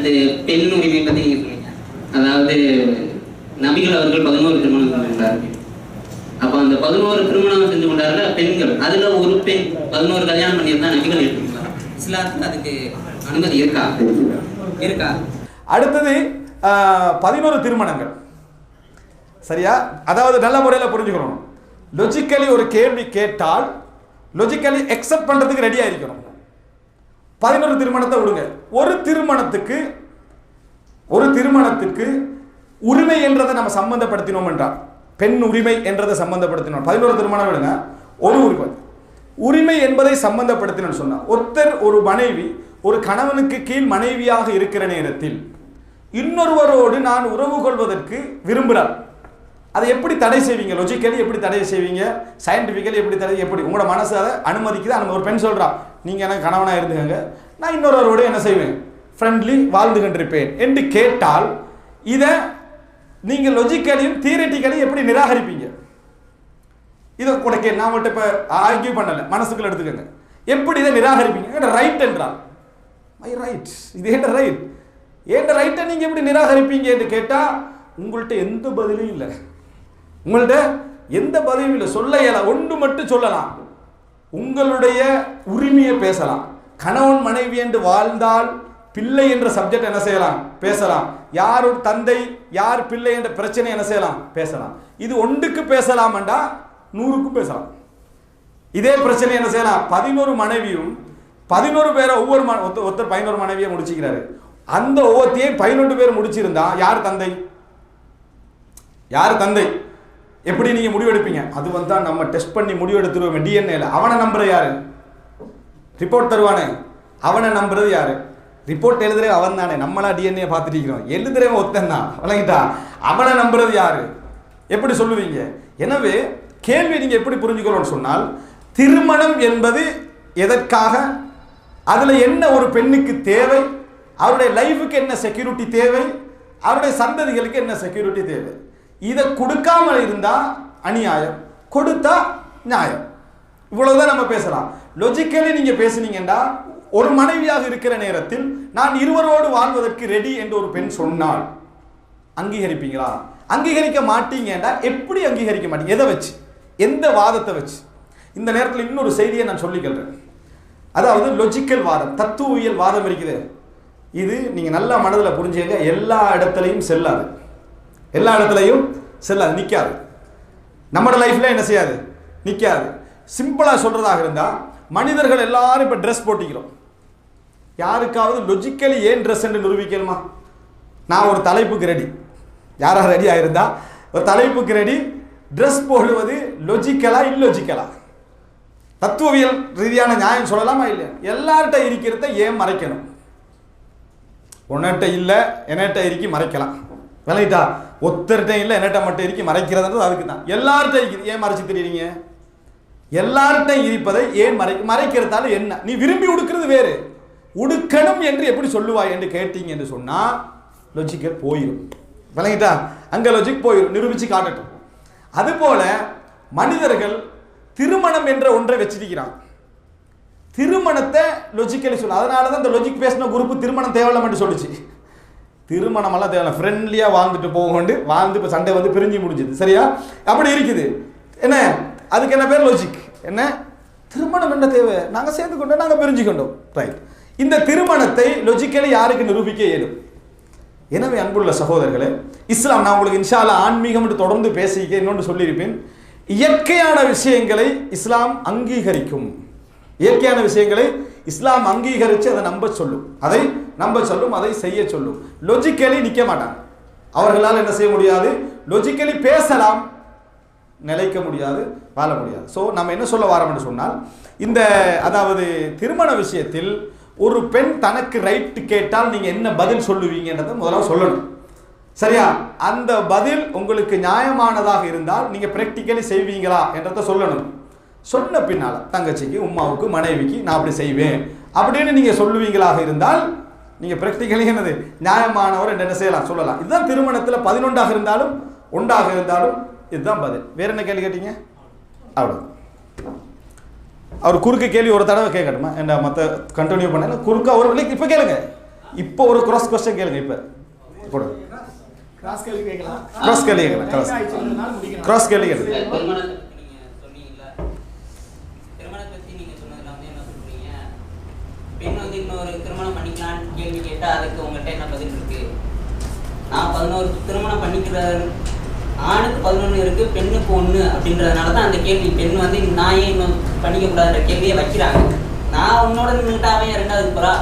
அடுத்து பெண் உரிமை பற்றி சொன்னீங்க அதாவது நபிகள் அவர்கள் பதினோரு திருமணம் கொண்டார்கள் அப்ப அந்த பதினோரு திருமணம் செஞ்சு கொண்டார்கள் பெண்கள். அதுல ஒரு பெண் பதினோரு கல்யாணம் பண்ணியிருந்தா நபிகள் எடுத்துக்கலாம் இஸ்லாத்துக்கு அதுக்கு அனுமதி இருக்கா? இருக்கா? அடுத்தது பதினோரு திருமணங்கள். சரியா? அதாவது நல்ல முறையில் புரிஞ்சுக்கணும். லொஜிக்கலி ஒரு கேள்வி கேட்டால் லொஜிக்கலி எக்ஸப்ட் பண்ணுறதுக்கு ரெடியாக இருக்கணும். பதினொரு திருமணத்தை விடுங்க. ஒரு திருமணத்துக்கு ஒரு திருமணத்துக்கு உரிமை என்றதை நம்ம சம்பந்தப்படுத்தினோம் என்றால் பெண் உரிமை என்றதை சம்பந்தப்படுத்தினோம். பதினோரு திருமணம் விடுங்க. ஒரு உரிமை. உரிமை என்பதை சம்பந்தப்படுத்தினோம் சொன்னா ஒருத்தர் ஒரு மனைவி ஒரு கணவனுக்கு கீழ் மனைவியாக இருக்கிற நேரத்தில் இன்னொருவரோடு நான் உறவு கொள்வதற்கு விரும்புகிறார். அதை எப்படி தடை செய்வீங்க? லொஜிக்கலி எப்படி தடை செய்வீங்க? சயின்டிஃபிக்கலி எப்படி தடை எப்படி? உங்களோட மனசு அதை அனுமதிக்குது. அந்த ஒரு பெண் சொல்கிறான் நீங்கள் எனக்கு கணவனாக இருந்துக்கங்க. நான் இன்னொருவரோடு என்ன செய்வேன்? ஃப்ரெண்ட்லி வாழ்ந்து கொண்டிருப்பேன் என்று கேட்டால் இதை நீங்கள் லொஜிக்கலையும் தியரட்டிக்கலையும் எப்படி நிராகரிப்பீங்க? இதை கூட கே நான் மட்டும் இப்போ ஆர்கியூ பண்ணலை. மனசுக்குள்ள எடுத்துக்கங்க. எப்படி இதை நிராகரிப்பீங்க? ரைட் என்றால் மை ரைட் இது ஏண்ட ரைட் ஏண்ட ரைட்டை நீங்கள் எப்படி நிராகரிப்பீங்க என்று கேட்டால் உங்கள்கிட்ட எந்த பதிலும் இல்லை. உங்கள்கிட்ட எந்த பதிலும் இல்லை. சொல்ல இயல. ஒன்று மட்டும் சொல்லலாம். உங்களுடைய உரிமையை பேசலாம். கணவன் மனைவி என்று வாழ்ந்தால் பிள்ளை என்ற சப்ஜெக்ட் என்ன செய்யலாம்? பேசலாம். யார் ஒரு தந்தை யார் பிள்ளை என்ற பிரச்சனை என்ன செய்யலாம்? பேசலாம். இது ஒன்றுக்கு பேசலாம்டா நூறுக்கும் பேசலாம். இதே பிரச்சனை என்ன செய்யலாம்? பதினோரு மனைவியும் பதினோரு பேரை ஒவ்வொரு ம- ஒருத்தர் ஒருத்தர் பதினோரு மனைவியை முடிச்சுக்கிறாரு. அந்த ஒவ்வொருத்தையும் பதினொன்று பேர் முடிச்சிருந்தா யார் தந்தை? யார் தந்தை? எப்படி நீங்க முடிவெடுப்பீங்க? அது வந்தா நம்ம டெஸ்ட் பண்ணி முடிவெடுத்துருவோம் டிஎன்ஏல அவனை நம்புற யாரு? ரிப்போர்ட் தருவானே. அவனை நம்புறது யாரு? ரிப்போர்ட் எழுதுற அவன் தானே. நம்மளா டிஎன்ஏ பார்த்துட்டு இருக்கிறோம். எழுதுறவன் ஒத்தன் தான். வழங்கிட்டா அவனை நம்புறது யாரு? எப்படி சொல்லுவீங்க? எனவே கேள்வி நீங்க எப்படி புரிஞ்சுக்கணும்னு சொன்னால் திருமணம் என்பது எதற்காக? அதுல என்ன ஒரு பெண்ணுக்கு தேவை? அவருடைய லைஃபுக்கு என்ன செக்யூரிட்டி தேவை? அவருடைய சந்ததிகளுக்கு என்ன செக்யூரிட்டி தேவை? இதை கொடுக்காமல் இருந்தால் அநியாயம் கொடுத்தா நியாயம். இவ்வளவுதான் நம்ம பேசலாம். லொஜிக்கலி நீங்க பேசுனீங்கன்னா ஒரு மனைவியாக இருக்கிற நேரத்தில் நான் இருவரோடு வாழ்வதற்கு ரெடி என்று ஒரு பெண் சொன்னால் அங்கீகரிப்பீங்களா? அங்கீகரிக்க மாட்டீங்கன்னா எப்படி அங்கீகரிக்க மாட்டீங்க? எதை வச்சு? எந்த வாதத்தை வச்சு? இந்த நேரத்தில் இன்னொரு செய்தியை நான் சொல்லிக்கிறேன் அதாவது லொஜிக்கல் வாதம் தத்துவியல் வாதம் இருக்குது. இது நீங்கள் நல்லா மனதில் புரிஞ்சுங்க எல்லா இடத்துலையும் செல்லாது. எல்லா இடத்துலையும் செல்லாது நிற்காது நம்மளோட லைஃப்பில் என்ன செய்யாது? நிற்காது சிம்பிளாக சொல்கிறதாக இருந்தால் மனிதர்கள் எல்லாரும் இப்போ ட்ரெஸ் போட்டிக்கிறோம். யாருக்காவது லொஜிக்கலி ஏன் ட்ரெஸ் என்று நிரூபிக்கணுமா? நான் ஒரு தலைப்புக்கு ரெடி யாராக ரெடி ஆகிருந்தா ஒரு தலைப்புக்கு ரெடி ட்ரெஸ் போடுவது லொஜிக்கலா இல்லொஜிக்கலா தத்துவவியல் ரீதியான நியாயம் சொல்லலாமா இல்லையா? எல்லார்கிட்ட இருக்கிறத ஏன் மறைக்கணும்? உன்னிட்ட இல்லை என்னட்ட இருக்கி மறைக்கலாம். விளையிட்டா? ஒத்தர்கிட்ட இல்லை என்னட்ட மட்டும் இருக்கி மறைக்கிறதுன்றது அதுக்கு தான் எல்லார்கிட்ட இருக்குது ஏன் மறைச்சு தெரியுறீங்க? எல்லார்கிட்ட இருப்பதை ஏன் மறை மறைக்கிறதால என்ன? நீ விரும்பி உடுக்கிறது வேறு. உடுக்கணும் என்று எப்படி சொல்லுவாய் என்று கேட்டீங்க என்று சொன்னால் லொஜிக்கல் போயிடும் விளங்கிட்டா? அங்கே லொஜிக் போயிடும் நிரூபித்து காட்டட்டும். அதுபோல மனிதர்கள் திருமணம் என்ற ஒன்றை வச்சிருக்கிறான் திருமணத்தை லொஜிக்கலி சொல்லு. அதனால தான் இந்த லொஜிக் பேசின குரூப் திருமணம் தேவையில்லைன்னு சொல்லுச்சு. திருமணமெல்லாம் தேவை ஃப்ரெண்ட்லியாக வாழ்ந்துட்டு போகண்டு வாழ்ந்து இப்போ சண்டை வந்து பிரிஞ்சு முடிஞ்சது. சரியா? அப்படி இருக்குது. என்ன? அதுக்கு என்ன பேர்? லொஜிக் என்ன? திருமணம் என்ன தேவை? நாங்கள் சேர்ந்து கொண்டோம் நாங்கள் பிரிஞ்சு கொண்டோம் ரைட் இந்த திருமணத்தை லொஜிக்கலி யாருக்கு நிரூபிக்க இயலும்? எனவே அன்புள்ள சகோதரர்களே இஸ்லாம் நான் உங்களுக்கு இன்ஷால ஆன்மீகம் என்று தொடர்ந்து பேசிக்க இன்னொன்று சொல்லியிருப்பேன். இயற்கையான விஷயங்களை இஸ்லாம் அங்கீகரிக்கும். இயற்கையான விஷயங்களை இஸ்லாம் அங்கீகரித்து அதை நம்ப சொல்லும். அதை நம்ப சொல்லும் அதை செய்ய சொல்லும். லொஜிக்கலி நிற்க மாட்டாங்க. அவர்களால் என்ன செய்ய முடியாது? லொஜிக்கலி பேசலாம். நிலைக்க முடியாது வாழ முடியாது. ஸோ நம்ம என்ன சொல்ல வாரோம்னு சொன்னால் இந்த அதாவது திருமண விஷயத்தில் ஒரு பெண் தனக்கு ரைட் கேட்டால் நீங்கள் என்ன பதில் சொல்லுவீங்கன்றதை முதல்ல சொல்லணும். சரியா? அந்த பதில் உங்களுக்கு நியாயமானதாக இருந்தால் நீங்கள் ப்ராக்டிக்கலி செய்வீங்களா என்றதை சொல்லணும். சொன்ன பின்னால தங்கச்சிக்கு உமாவுக்கு மனைவிக்கு நான் அப்படி செய்வேன். அப்படின்னு நீங்க சொல்லுவீங்களாக இருந்தால் நீங்க பிராக்டிக்கலி என்னது? நியாயமானவர் என்ன செய்யலாம்? சொல்லலாம். இதுதான் திருமணத்தில் பதினொன்றாக இருந்தாலும் ஒன்றாக இருந்தாலும் இதுதான் பதில். வேற என்ன கேள்வி கேட்டீங்க? அவ்வளோ அவர் குறுக்கு கேள்வி ஒரு தடவை கேட்கணுமா என்ன மற்ற கண்டினியூ பண்ணல? குறுக்கா ஒரு இல்லை இப்போ கேளுங்க. இப்போ ஒரு cross கொஸ்டின் கேளுங்க இப்போ. போடு. கிராஸ் கேள்வி கேட்கலாம். Cross கேள்வி முடிக்கணும் cross. கேள்வி கேளுங்க திருமணத்தை பத்தி நீங்க சொன்னீங்கல்ல திருமணத்தை பத்தி நீங்க சொன்னதுல வந்து என்ன சொல்றீங்க பெண் வந்து இன்னொரு திருமணம் கேட்டால் அதுக்கு உங்கள்கிட்ட என்ன பதில் இருக்கு? நான் பதினோரு திருமணம் பண்ணிக்கிற ஆணுக்கு பதினொன்று இருக்கு பெண்ணுக்கு ஒன்று அப்படின்றதுனால தான் அந்த கேள்வி. பெண் வந்து நான் ஏன் இன்னும் பண்ணிக்கக்கூடாதுன்ற கேள்வியை வைக்கிறாங்க. நான் உன்னோட நின்றுட்டு அவன் ரெண்டாவது போறா.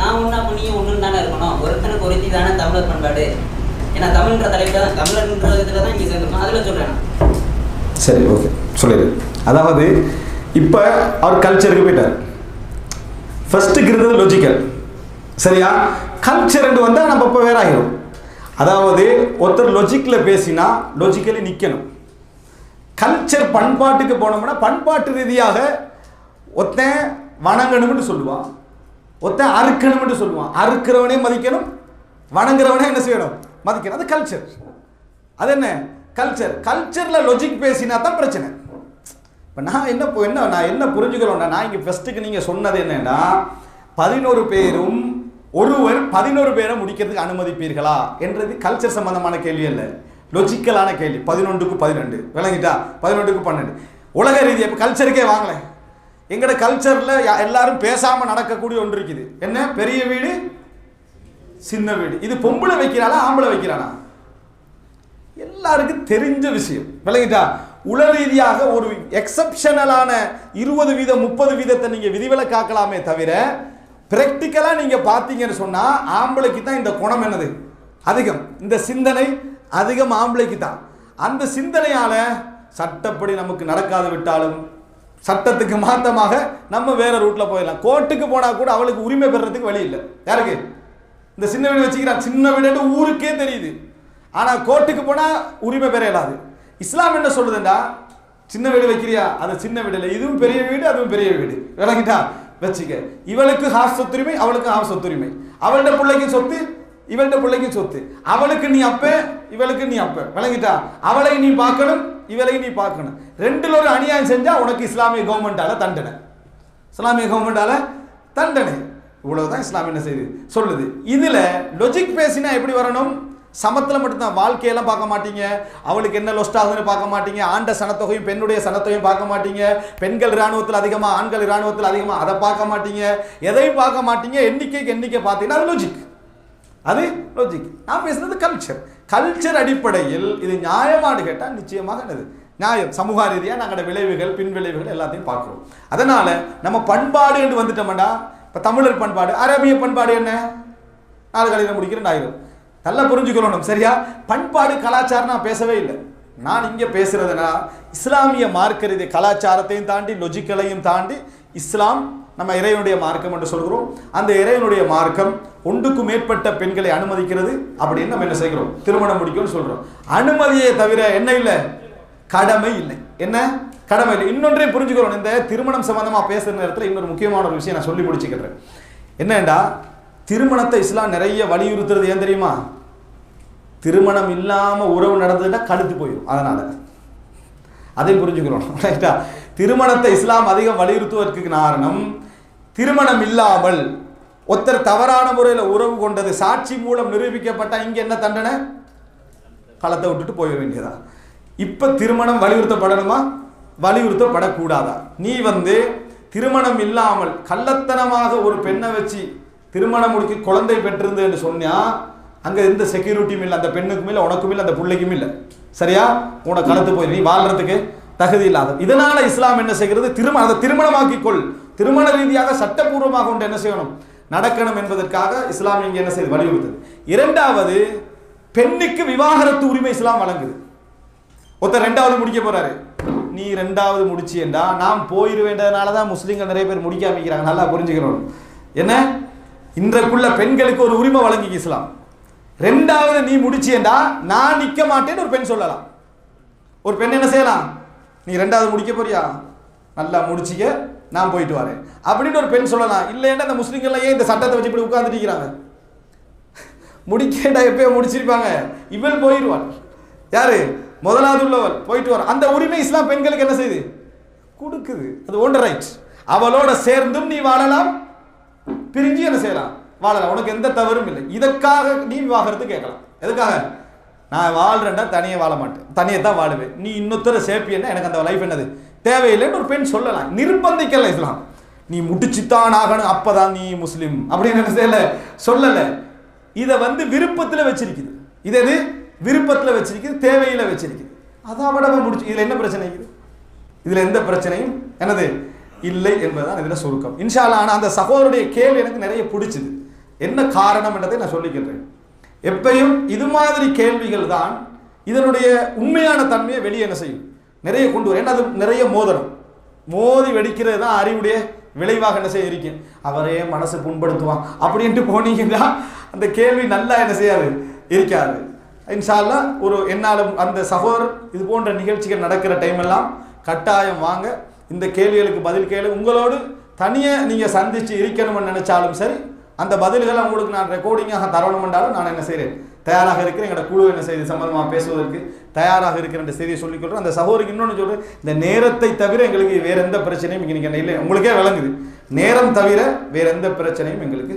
நான் ஒன்றா பண்ணியும் ஒன்றுன்னு தானே இருக்கணும். ஒருத்தனுக்கு ஒருத்தி தானே தமிழர் பண்பாடு. ஏன்னா தமிழ்ன்ற தலைப்பில் தான் தமிழர்ன்ற இதில் தான் இங்கே சேர்ந்துருக்கோம். அதில் சொல்கிறேன் சரி ஓகே. சொல்லிடு. அதாவது இப்போ அவர் கல்ச்சருக்கு போயிட்டார். ஃபர்ஸ்ட்டுக்கு இருந்தது லொஜிக்கல் சரியா? கல்ச்சர் வந்தால் நம்ம இப்போ வேற ஆகிடும் அதாவது ஒருத்தர் லொஜிக்கில் பேசினா லொஜிக்கலி நிற்கணும் கல்ச்சர் பண்பாட்டுக்கு போனோம்னா பண்பாட்டு ரீதியாக ஒருத்தன் வணங்கணும்னு சொல்லுவான். ஒருத்தன் அறுக்கணும்னு சொல்லுவான். அறுக்கிறவனே மதிக்கணும் வணங்குறவனே என்ன செய்யணும்? மதிக்கணும். அது கல்ச்சர் அது என்ன? கல்ச்சர் கல்ச்சரில் லொஜிக் பேசினா தான் பிரச்சனை. இப்போ நான் என்ன என்ன நான் என்ன புரிஞ்சுக்கிறோன்னா நான் இங்கே ஃபஸ்ட்டுக்கு நீங்கள் சொன்னது என்னென்னா பதினோரு பேரும் ஒருவர் பதினோரு பேரை முடிக்கிறதுக்கு அனுமதிப்பீர்களா என்றது கல்ச்சர் சம்பந்தமான கேள்வி அல்ல. லொஜிக்கலான கேள்வி. பதினொன்றுக்கு பதினெண்டு விளங்கிட்டா? பதினொன்றுக்கு பன்னெண்டு உலக ரீதியாக இப்போ கல்ச்சருக்கே வாங்கலை. எங்களோட கல்ச்சரில் எல்லாரும் பேசாமல் நடக்கக்கூடிய ஒன்று இருக்குது. என்ன? பெரிய வீடு சின்ன வீடு. இது பொம்பளை வைக்கிறானா ஆம்பளை வைக்கிறானா எல்லாருக்கும் தெரிஞ்ச விஷயம். விளங்கிட்டா? உல ரீதியாக ஒரு எக்ஸப்ஷனலான இருபது வீதம் முப்பது வீதத்தை நீங்கள் விதிவிலக்காக்கலாமே தவிர ப்ராக்டிக்கலாக நீங்கள் பார்த்தீங்கன்னு சொன்னால் ஆம்பளைக்கு தான் இந்த குணம் என்னது? அதிகம். இந்த சிந்தனை அதிகம் ஆம்பளைக்கு தான் அந்த சிந்தனையால் சட்டப்படி நமக்கு நடக்காது விட்டாலும் சட்டத்துக்கு மாத்தமாக நம்ம வேற ரூட்டில் போயிடலாம். கோர்ட்டுக்கு போனால் கூட அவளுக்கு உரிமை பெறுறதுக்கு வழி இல்லை. யாருக்கு? இந்த சின்ன வீடு வச்சுக்கிறான். சின்ன வீடு ஊருக்கே தெரியுது. ஆனால் கோர்ட்டுக்கு போனால் உரிமை பெற இயலாது. இஸ்லாம் என்ன சொல்லுதுண்டா? சின்ன வீடு வைக்கிறியா? அது சின்ன வீடு இல்லை. இதுவும் பெரிய வீடு அதுவும் பெரிய வீடு. விளங்கிட்டா? வச்சுக்க. இவளுக்கு ஹாஃப் சொத்துரிமை அவளுக்கு ஹாஃப் சொத்துரிமை. அவள்கிட்ட பிள்ளைக்கும் சொத்து இவள்கிட்ட பிள்ளைக்கும் சொத்து. அவளுக்கு நீ அப்ப இவளுக்கு நீ அப்ப. விளங்கிட்டா? அவளை நீ பார்க்கணும் இவளை நீ பார்க்கணும். ரெண்டுல ஒரு அநியாயம் செஞ்சா உனக்கு இஸ்லாமிய கவர்மெண்டால தண்டனை. இஸ்லாமிய கவர்மெண்டால தண்டனை. இவ்வளவுதான் இஸ்லாம் என்ன செய்யுது? சொல்லுது. இதுல லொஜிக் பேசினா எப்படி வரணும்? சமத்துல மட்டும்தான். வாழ்க்கையெல்லாம் பார்க்க மாட்டீங்க. அவளுக்கு என்ன லொஸ்ட் ஆகுதுன்னு பார்க்க மாட்டீங்க. ஆண்ட சனத்தொகையும் பெண்ணுடைய சனத்தொகையும் பார்க்க மாட்டீங்க. பெண்கள் இராணுவத்தில் அதிகமாக ஆண்கள் இராணுவத்தில் அதிகமாக அதை பார்க்க மாட்டீங்க. எதையும் பார்க்க மாட்டீங்க. எண்ணிக்கைக்கு எண்ணிக்கை பார்த்தீங்கன்னா அது லொஜிக் அது லோஜிக் நான் பேசுனது கல்ச்சர் கல்ச்சர் அடிப்படையில் இது நியாயமானு கேட்டால் நிச்சயமாக என்னது? நியாயம். சமூக ரீதியாக நாங்களோட விளைவுகள் பின் விளைவுகள் எல்லாத்தையும் பார்க்குறோம். அதனால நம்ம பண்பாடு என்று வந்துட்டோம்டா. இப்போ தமிழர் பண்பாடு அரபிய பண்பாடு என்ன? நாலு கலையில் முடிக்கிறேன் ஞாயிறு நல்லா புரிஞ்சுக்கொள்ளணும் சரியா? பண்பாடு கலாச்சாரம் நான் பேசவே இல்லை. நான் இங்கே பேசுறதுனா இஸ்லாமிய மார்க்க கலாச்சாரத்தையும் தாண்டி லொஜிக்கலையும் தாண்டி இஸ்லாம் நம்ம இறைவனுடைய மார்க்கம் என்று சொல்கிறோம். அந்த இறைவனுடைய மார்க்கம் ஒன்றுக்கு மேற்பட்ட பெண்களை அனுமதிக்கிறது அப்படின்னு நம்ம என்ன செய்கிறோம்? திருமணம் முடிக்கும்னு சொல்கிறோம் அனுமதியை தவிர என்ன இல்லை? கடமை இல்லை. என்ன? கடமை இல்லை. இன்னொன்றையும் புரிஞ்சுக்கிறோம் இந்த திருமணம் சம்பந்தமாக பேசுகிற நேரத்தில் இன்னொரு முக்கியமான ஒரு விஷயம் நான் சொல்லி முடிச்சுக்கிறேன். என்னண்டா? திருமணத்தை இஸ்லாம் நிறைய வலியுறுத்துறது ஏன் தெரியுமா? திருமணம் இல்லாமல் உறவு நடந்ததுன்னா கழுத்து போயிடும் அதனால. அதையும் புரிஞ்சுக்கிறோம் ரைட்டா திருமணத்தை இஸ்லாம் அதிகம் வலியுறுத்துவதற்கு காரணம் திருமணம் இல்லாமல் ஒருத்தர் தவறான முறையில் உறவு கொண்டது சாட்சி மூலம் நிரூபிக்கப்பட்டால் இங்கே என்ன தண்டனை? களத்தை விட்டுட்டு போயிட வேண்டியதா? இப்போ திருமணம் வலியுறுத்தப்படணுமா? வலியுறுத்தப்படக்கூடாதா? நீ வந்து திருமணம் இல்லாமல் கள்ளத்தனமாக ஒரு பெண்ணை வச்சு திருமணம் முடிச்சு குழந்தை பெற்றிருந்து என்று சொன்னால் அங்கே எந்த செக்யூரிட்டியும் இல்லை அந்த பெண்ணுக்கும் இல்லை உனக்கும் இல்லை அந்த பிள்ளைக்கும் இல்லை. சரியா? உனக்கு கலந்து போய் நீ வாழ்றதுக்கு தகுதி இல்லாத இதனால இஸ்லாம் என்ன செய்கிறது? திருமணம் அதை திருமணமாக்கிக் கொள். திருமண ரீதியாக சட்டப்பூர்வமாக கொண்டு என்ன செய்யணும்? நடக்கணும் என்பதற்காக இஸ்லாம் இங்கே என்ன செய்து வலியுறுத்தது. இரண்டாவது பெண்ணுக்கு விவாகரத்து உரிமை இஸ்லாம் வழங்குது. ஒருத்தர் ரெண்டாவது முடிக்க போறாரு. நீ ரெண்டாவது முடிச்சியண்டா. நாம் போயிருவேண்டதுனால தான் முஸ்லீம்கள் நிறைய பேர் முடிக்க அமைக்கிறாங்க நல்லா புரிஞ்சுக்கிறோம் என்ன? இன்றைக்குள்ள பெண்களுக்கு ஒரு உரிமை வழங்கி இஸ்லாம். ரெண்டாவது நீ முடிச்சியண்டா நான் நிக்க மாட்டேன்னு ஒரு பெண் சொல்லலாம். ஒரு பெண் என்ன செய்யலாம்? நீ ரெண்டாவது முடிக்க போறியா? நல்லா முடிச்சிக்க நான் போயிட்டு வரேன். அப்படின்னு ஒரு பெண் சொல்லலாம். இல்லைன்னா இந்த முஸ்லீம்கள் ஏன் இந்த சட்டத்தை வச்சு இப்படி உட்காந்துட்டு இருக்கிறாங்க? முடிக்கேண்டா எப்பயோ முடிச்சிருப்பாங்க. இவள் போயிடுவாள். யாரு? முதலாவது உள்ளவள் போயிட்டு வர. அந்த உரிமை இஸ்லாம் பெண்களுக்கு என்ன செய்யுது? கொடுக்குது. அது ஓண்ட ரைட் அவளோட சேர்ந்தும் நீ வாழலாம் பிரிஞ்சு என்ன செய்யலாம்? வாழலாம். உனக்கு எந்த தவறும் இல்லை. இதற்காக நீ விவாகரத்து கேட்கலாம். எதுக்காக? நான் வாழ்றேன்டா தனியே வாழ மாட்டேன். தனியே தான் வாழுவேன். நீ இன்னொருத்தர சேப்பியன்னா எனக்கு அந்த லைஃப் என்னது? தேவையில்லைன்னு ஒரு பெண் சொல்லலாம். நிர்பந்திக்கல இஸ்லாம். நீ முடிச்சுத்தான் ஆகணும். அப்பதான் நீ முஸ்லீம். அப்படின்னு என்ன செய்யல? சொல்லலை. இதை வந்து விருப்பத்தில் வச்சிருக்குது. இது எது? விருப்பத்தில் வச்சிருக்குது தேவையில் வச்சிருக்குது. அதை விட முடிச்சு இதில் என்ன பிரச்சனை இருக்குது? இதில் எந்த பிரச்சனையும்? என்னது? இல்லை என்பதுதான் இதில் சுருக்கம். இன்ஷா ஆனால் அந்த சகோதரருடைய கேள்வி எனக்கு நிறைய பிடிச்சிது. என்ன காரணம் என்றதை நான் சொல்லிக்கிறேன் எப்பையும் இது மாதிரி கேள்விகள் தான் இதனுடைய உண்மையான தன்மையை வெளியே என்ன செய்யும்? நிறைய கொண்டு வரும். ஏன்னா அது நிறைய மோதணும் மோதி வெடிக்கிறது தான் அறிவுடைய விளைவாக என்ன செய்ய இருக்கும்? அவரே மனசு புண்படுத்துவான். அப்படின்ட்டு போனீங்கன்னா அந்த கேள்வி நல்லா என்ன செய்யாது? இருக்காது. இன்ஷால்லா ஒரு என்னாலும் அந்த சகோதரர் இது போன்ற நிகழ்ச்சிகள் நடக்கிற டைம் எல்லாம் கட்டாயம் வாங்க. இந்த கேள்விகளுக்கு பதில் கேளு. உங்களோடு தனியாக நீங்கள் சந்தித்து இருக்கணும்னு நினச்சாலும் சரி அந்த பதில்களை உங்களுக்கு நான் ரெக்கார்டிங்காக தரணும் என்றாலும் நான் என்ன செய்கிறேன் தயாராக இருக்கிறேன். எங்களோட குழு என்ன செய்யுது சம்பந்தமாக பேசுவதற்கு தயாராக இருக்கிற என்ற செய்தியை சொல்லிக்கொள்கிறேன் அந்த சகோதரிக்கு இன்னொன்று சொல்கிறேன் இந்த நேரத்தை தவிர எங்களுக்கு வேறு எந்த பிரச்சனையும் இங்கே நீங்கள் இல்லை. உங்களுக்கே விளங்குது. நேரம் தவிர வேறு எந்த பிரச்சனையும் எங்களுக்கு